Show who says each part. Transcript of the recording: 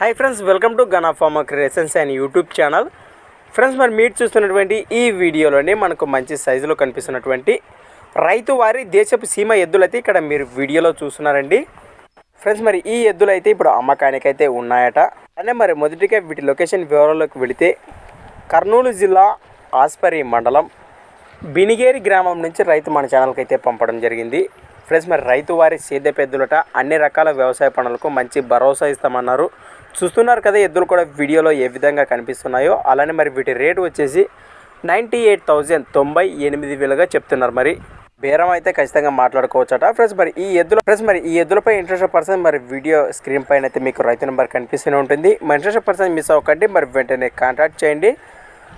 Speaker 1: Hi friends welcome to Gana pharma creations and YouTube channel friends మరి మీరు చూస్తున్నటువంటి ఈ వీడియోలోనే మనకు మంచి సైజులో కనిపిస్తున్నటువంటి రైతు వారి దేశపు సీమ ఎద్దులైతే ఇక్కడ మీరు వీడియోలో చూస్తున్నారండి. ఫ్రెండ్స్ మరి ఈ ఎద్దులు అయితే ఇప్పుడు అమ్మకానికైతే ఉన్నాయట. అనే మరి మొదటిగా వీటి లొకేషన్ వివరాల్లోకి వెళితే కర్నూలు జిల్లా ఆస్పరి మండలం బినిగేరి గ్రామం నుంచి రైతు మన ఛానల్కి అయితే పంపడం జరిగింది. ఫ్రెండ్స్ మరి రైతు వారి సేద్య పెద్దలట అన్ని రకాల వ్యవసాయ పనులకు మంచి భరోసా ఇస్తామన్నారు. చూస్తున్నారు కదా ఎద్దులు కూడా వీడియోలో ఏ విధంగా కనిపిస్తున్నాయో. అలానే మరి వీటి రేటు వచ్చేసి నైంటీ ఎయిట్ థౌజండ్ తొంభై ఎనిమిది వేలుగా చెప్తున్నారు మరి. బేరం అయితే ఖచ్చితంగా మాట్లాడుకోవచ్చట. ఫ్రెండ్స్ మరి ఈ ఎద్దుల ఫ్రెండ్స్ మరి ఈ ఎద్దులపై ఇంట్రెస్ట్ పర్సన్ మరి వీడియో స్క్రీన్ పైన అయితే మీకు రైతు నెంబర్ కనిపిస్తూనే ఉంటుంది. మరి ఇంట్రెస్ట్ పర్సన్ మిస్ అవ్వకండి. మరి వెంటనే కాంటాక్ట్ చేయండి.